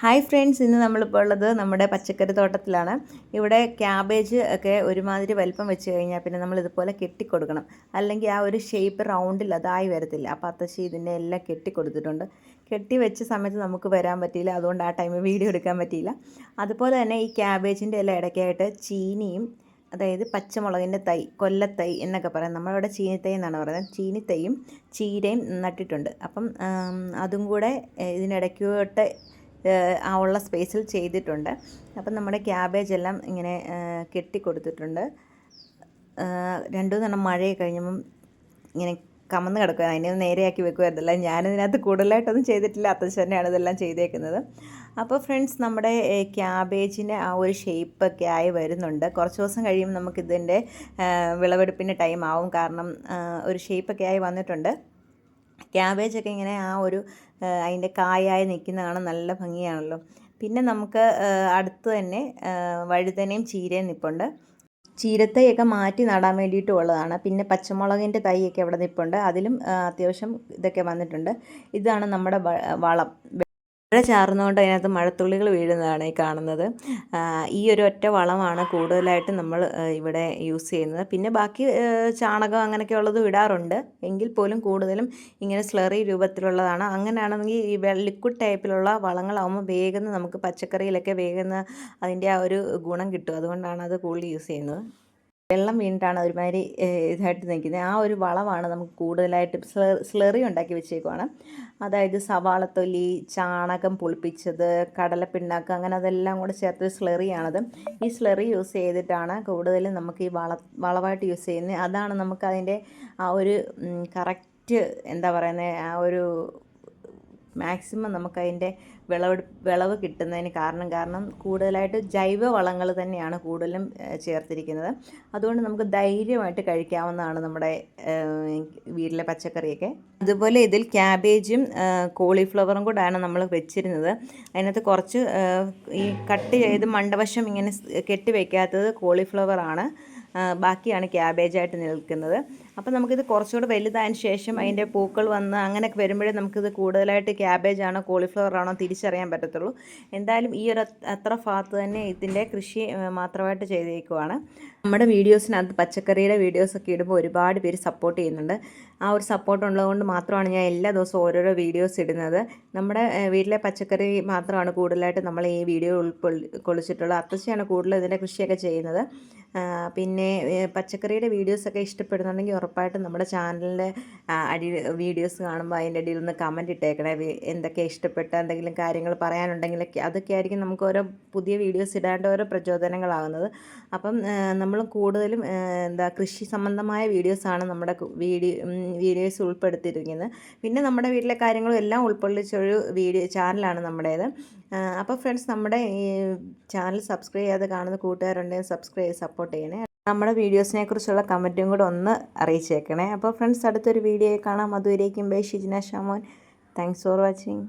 Hi friends ഇന്ന് നമ്മളിപ്പോൾ ഉള്ളത് നമ്മുടെ പച്ചക്കറി തോട്ടത്തിലാണ്. ഇവിടെ ക്യാബേജ് ഒക്കെ ഒരുമാതിരി വലിപ്പം വെച്ച് കഴിഞ്ഞാൽ പിന്നെ നമ്മൾ ഇതുപോലെ കെട്ടിക്കൊടുക്കണം. അല്ലെങ്കിൽ ആ ഒരു ഷേപ്പ് റൗണ്ടിൽ അതായി വരത്തില്ല. അപ്പോൾ അത്തശ്ശി ഇതിനെ എല്ലാം കെട്ടിക്കൊടുത്തിട്ടുണ്ട്. കെട്ടി വെച്ച സമയത്ത് നമുക്ക് വരാൻ പറ്റിയില്ല. അതുകൊണ്ട് ആ ടൈമിൽ വീഡിയോ എടുക്കാൻ പറ്റിയില്ല. അതുപോലെ തന്നെ ഈ ക്യാബേജിന്റെ എല്ലാം ഇടയ്ക്കായിട്ട് ചീനിയും അതായത് പച്ചമുളകിന്റെ തൈ കൊല്ലത്തൈ എന്നൊക്കെ പറയാം. നമ്മളിവിടെ ചീനിത്തൈ എന്നാണ് പറയുന്നത്. ചീനിത്തൈയും ചീരയും നട്ടിട്ടുണ്ട്. അപ്പം അതും കൂടെ ഇതിനിടയ്ക്കോട്ട് ആ ഉള്ള സ്പേസിൽ ചെയ്തിട്ടുണ്ട്. അപ്പം നമ്മുടെ ക്യാബേജ് എല്ലാം ഇങ്ങനെ കെട്ടി കൊടുത്തിട്ടുണ്ട്. രണ്ടു മൂന്നെണ്ണം മഴയൊക്കെ കഴിഞ്ഞപ്പം ഇങ്ങനെ കമന്ന് കിടക്കുക അതിനെ നേരെയാക്കി വെക്കുമായിരുന്നില്ല ഞാനിതിനകത്ത് കൂടുതലായിട്ടൊന്നും ചെയ്തിട്ടില്ല. അത്തശ്ശ തന്നെയാണ് ഇതെല്ലാം ചെയ്തേക്കുന്നത്. അപ്പോൾ ഫ്രണ്ട്സ് നമ്മുടെ ക്യാബേജിന്റെ ആ ഒരു ഷേപ്പൊക്കെ ആയി വരുന്നുണ്ട്. കുറച്ച് ദിവസം കഴിയുമ്പോൾ നമുക്കിതിന്റെ വിളവെടുപ്പിന്റെ ടൈം ആവും. കാരണം ഒരു ഷേപ്പൊക്കെ ആയി വന്നിട്ടുണ്ട്. ക്യാബേജൊക്കെ ഇങ്ങനെ ആ ഒരു അതിന്റെ കായായി നിൽക്കുന്ന കാണാൻ നല്ല ഭംഗിയാണല്ലോ. പിന്നെ നമുക്ക് അടുത്ത് തന്നെ വഴുതനയും ചീരയും നിൽപ്പുണ്ട് ചീരത്തൈയൊക്കെ മാറ്റി നടാൻ വേണ്ടിയിട്ടുള്ളതാണ്. പിന്നെ പച്ചമുളകിന്റെ തൈയൊക്കെ അവിടെ നിൽപ്പുണ്ട് അതിലും അത്യാവശ്യം ഇതൊക്കെ വന്നിട്ടുണ്ട്. ഇതാണ് നമ്മുടെ വളം. മഴ ചാർന്നുകൊണ്ട് അതിനകത്ത് മഴത്തുള്ളികൾ വീഴുന്നതാണ് ഈ കാണുന്നത്. ഈ ഒരു ഒറ്റ വളമാണ് കൂടുതലായിട്ട് നമ്മൾ ഇവിടെ യൂസ് ചെയ്യുന്നത്. പിന്നെ ബാക്കി ചാണകം അങ്ങനെയൊക്കെ ഉള്ളത് ഇടാറുണ്ട്. എങ്കിൽ പോലും കൂടുതലും ഇങ്ങനെ സ്ലറി രൂപത്തിലുള്ളതാണ്. അങ്ങനെയാണെങ്കിൽ ഈ ലിക്വിഡ് ടൈപ്പിലുള്ള വളങ്ങളാകുമ്പോൾ വേഗം നമുക്ക് പച്ചക്കറിയിലൊക്കെ വേഗം അതിന്റെ ആ ഒരു ഗുണം കിട്ടും. അതുകൊണ്ടാണ് അത് കൂടുതൽ യൂസ് ചെയ്യുന്നത്. വെള്ളം വീണിട്ടാണ് ഒരുമാതിരി ഇതായിട്ട് നിൽക്കുന്നത്. ആ ഒരു വളമാണ് നമുക്ക് കൂടുതലായിട്ട് സ്ലറി ഉണ്ടാക്കി വെച്ചേക്കുവാണ്. അതായത് സവാളത്തൊലി ചാണകം പുളിപ്പിച്ചത് കടലപ്പിണ്ണാക്ക് അങ്ങനെ അതെല്ലാം കൂടെ ചേർത്ത് സ്ലറിയാണത്. ഈ സ്ലറി യൂസ് ചെയ്തിട്ടാണ് കൂടുതലും നമുക്ക് ഈ വള വളമായിട്ട് യൂസ് ചെയ്യുന്നത്. അതാണ് നമുക്ക് അതിന്റെ ആ ഒരു കറക്റ്റ് എന്താ പറയുന്നത് ആ ഒരു മാക്സിമം നമുക്കതിന്റെ വിളവ് വിളവ് കിട്ടുന്നതിന് കാരണം കാരണം കൂടുതലായിട്ട് ജൈവ വളങ്ങൾ തന്നെയാണ് കൂടുതലും ചേർത്തിരിക്കുന്നത്. അതുകൊണ്ട് നമുക്ക് ധൈര്യമായിട്ട് കഴിക്കാവുന്നതാണ് നമ്മുടെ വീട്ടിലെ പച്ചക്കറിയൊക്കെ. അതുപോലെ ഇതിൽ ക്യാബേജും കോളിഫ്ലവറും കൂടാണ് നമ്മൾ വെച്ചിരുന്നത്. അതിനകത്ത് കുറച്ച് ഈ കട്ട് ചെയ്ത് മണ്ടവശം ഇങ്ങനെ കെട്ടി വയ്ക്കാത്തത് കോളിഫ്ലവറാണ്. ബാക്കിയാണ് ക്യാബേജായിട്ട് നിൽക്കുന്നത്. അപ്പോൾ നമുക്കിത് കുറച്ചുകൂടെ വലുതായതിന് ശേഷം അതിന്റെ പൂക്കൾ വന്ന് അങ്ങനെയൊക്കെ വരുമ്പോഴേ നമുക്കിത് കൂടുതലായിട്ട് ക്യാബേജ് ആണോ കോളിഫ്ലവർ ആണോ തിരിച്ചറിയാൻ പറ്റത്തുള്ളൂ. എന്തായാലും ഈ ഒരു അത്ര ഭാഗത്ത് തന്നെ ഇതിന്റെ കൃഷി മാത്രമായിട്ട് ചെയ്തേക്കുവാണ്. നമ്മുടെ വീഡിയോസിനകത്ത് പച്ചക്കറിയുടെ വീഡിയോസൊക്കെ ഇടുമ്പോൾ ഒരുപാട് പേര് സപ്പോർട്ട് ചെയ്യുന്നുണ്ട്. ആ ഒരു സപ്പോർട്ട് ഉള്ളതുകൊണ്ട് മാത്രമാണ് ഞാൻ എല്ലാ ദിവസവും ഓരോരോ വീഡിയോസ് ഇടുന്നത്. നമ്മുടെ വീട്ടിലെ പച്ചക്കറി മാത്രമാണ് കൂടുതലായിട്ട് നമ്മൾ ഈ വീഡിയോ ഉൾക്കൊള്ളിച്ചിട്ടുള്ളത് അത്തശ്ശിയാണ് കൂടുതൽ ഇതിന്റെ കൃഷിയൊക്കെ ചെയ്യുന്നത്. പിന്നെ പച്ചക്കറിയുടെ വീഡിയോസൊക്കെ ഇഷ്ടപ്പെടുന്നുണ്ടെങ്കിൽ ഉറപ്പായിട്ടും നമ്മുടെ ചാനലിന്റെ അടി വീഡിയോസ് കാണുമ്പോൾ അതിന്റെ അടിയിൽ നിന്ന് കമന്റ് ഇട്ടേക്കണേ. എന്തൊക്കെ ഇഷ്ടപ്പെട്ട എന്തെങ്കിലും കാര്യങ്ങൾ പറയാനുണ്ടെങ്കിലൊക്കെ അതൊക്കെ ആയിരിക്കും നമുക്ക് ഓരോ പുതിയ വീഡിയോസ് ഇടാണ്ട് ഓരോ പ്രചോദനങ്ങളാകുന്നത് അപ്പം നമ്മൾ കൂടുതലും എന്താ കൃഷി സംബന്ധമായ വീഡിയോസാണ് നമ്മുടെ വീഡിയോ വീഡിയോസ് ഉൾപ്പെടുത്തിയിരിക്കുന്നത്. പിന്നെ നമ്മുടെ വീട്ടിലെ കാര്യങ്ങളും എല്ലാം ഉൾക്കൊള്ളിച്ചൊരു വീഡിയോ ചാനലാണ് നമ്മുടേത്. അപ്പോൾ ഫ്രണ്ട്സ് നമ്മുടെ ഈ ചാനൽ സബ്സ്ക്രൈബ് ചെയ്യാതെ കാണുന്ന കൂട്ടുകാരുണ്ടെങ്കിൽ സബ്സ്ക്രൈബ് സപ്പോർട്ട് ചെയ്യണേ. നമ്മുടെ വീഡിയോസിനെ കുറിച്ചുള്ള കമന്റും കൂടെ ഒന്ന് അറിയിച്ചേക്കണേ. അപ്പോൾ ഫ്രണ്ട്സ് അടുത്തൊരു വീഡിയോ കാണാം. അതുവരേക്കും bye Shijina Shamon. Thanks for watching